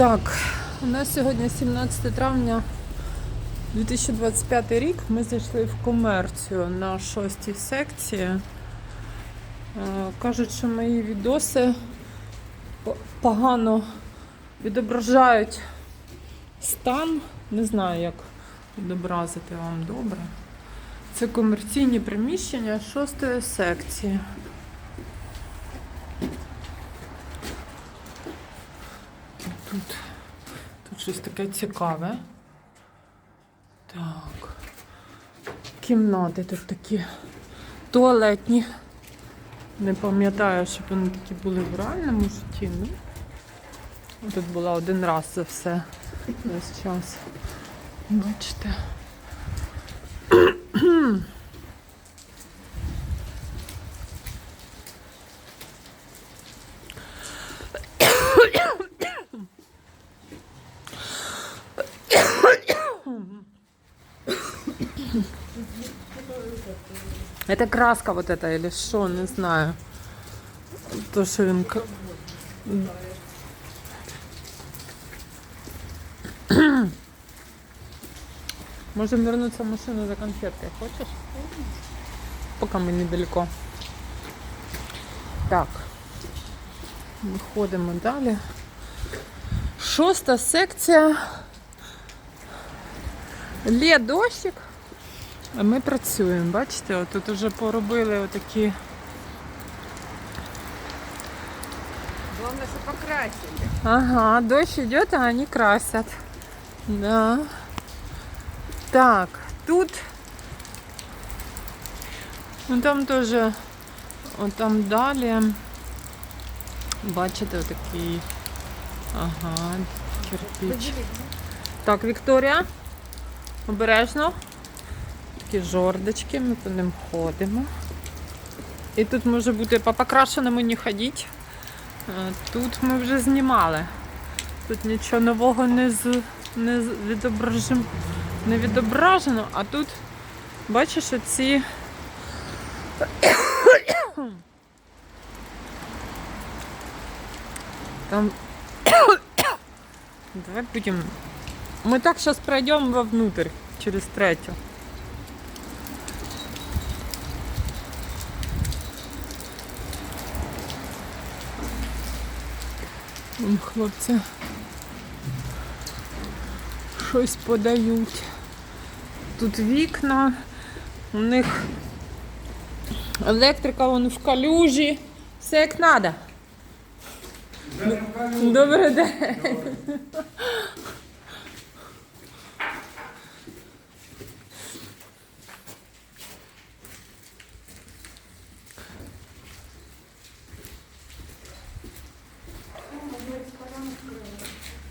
Так, у нас сьогодні 17 травня 2025 рік. Ми зайшли в комерцію на шостій секції. Е, Кажуть, що мої відоси погано відображають стан. Не знаю, як відобразити вам добре. Це комерційні приміщення шостої секції. Тут, тут щось таке цікаве. Так. Кімнати тут такі туалетні. Не пам'ятаю, щоб вони такі були в реальному житті. Ну, тут була один раз за все весь час. Бачите. Это краска вот эта или что, не знаю. То, що він... к- Можем вернуться в машину за конфеткой. Хочешь? Пока мы недалеко. Так. Виходимо далі. Шоста секція. Лє дощик. А ми працюємо, бачите, тут вже поробили отакі. Главное, что покрасили. Ага, дощ идет, а они красят. Да. Так, тут. Ну там. От там далі. Бачите, отакий. Ага, кирпич. Так, Вікторія. Обережно. Такі жордочки, ми по ним ходимо. І тут може бути по покрашеному не ходіть. Е, Тут ми вже знімали. Тут нічого нового не, з, не відображем, не відображено, а тут бачиш оці. Там. Давай будем. Мы так сейчас пройдем вовнутрь через третю. Вон хлопці щось подають. Тут вікна, у них електрика вон в калюжі. Все як треба. Добрий день.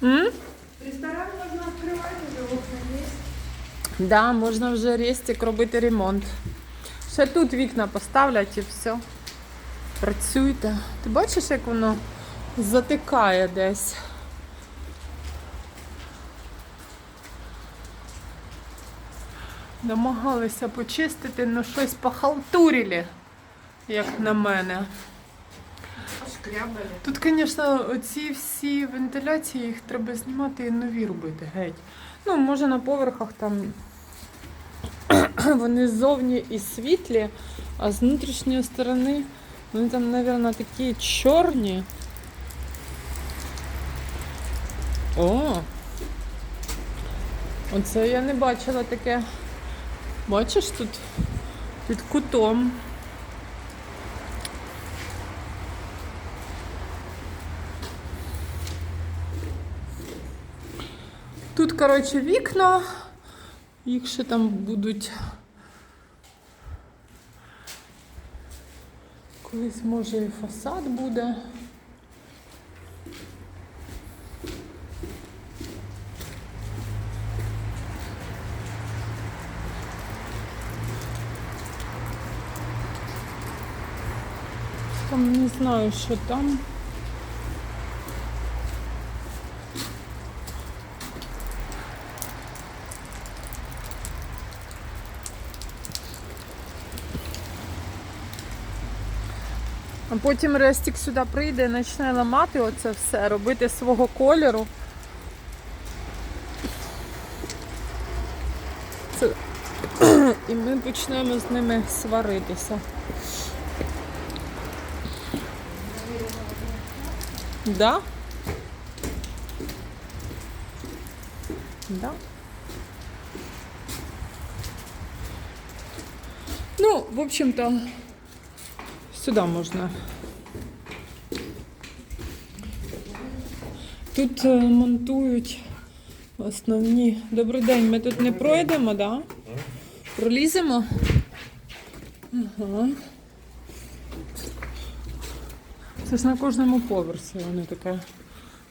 М? Ресторан можно открывать, уже окна есть. Да, можна вже рестик робити ремонт. Ще тут вікна поставлять і все. Працюйте. Ти бачиш, як воно затикає десь. Намагалися почистити, але щось похалтурили, як на мене. Шкрябали. Тут, звісно, оці всі вентиляції, їх треба знімати і нові робити геть. Ну, може на поверхах там вони ззовні і світлі, а з внутрішньої сторони вони там, мабуть, такі чорні. О! Оце я не бачила таке. Бачиш тут під кутом. Тут, коротше, вікна. Їх ще там будуть. Колись може і фасад буде. Там не знаю, що там. А потім Рестік сюди прийде і почне ламати оце все, робити свого кольору. Це... І ми почнемо з ними сваритися. Да? Да. Ну, в общем-то сюда можна. Тут е, монтують основні. Добрий день, ми тут не пройдемо, да? Проліземо? Ага. Це ж на кожному поверсі вони таке,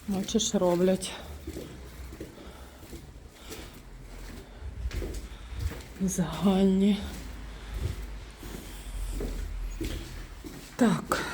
бачиш, роблять. Загальні. Так.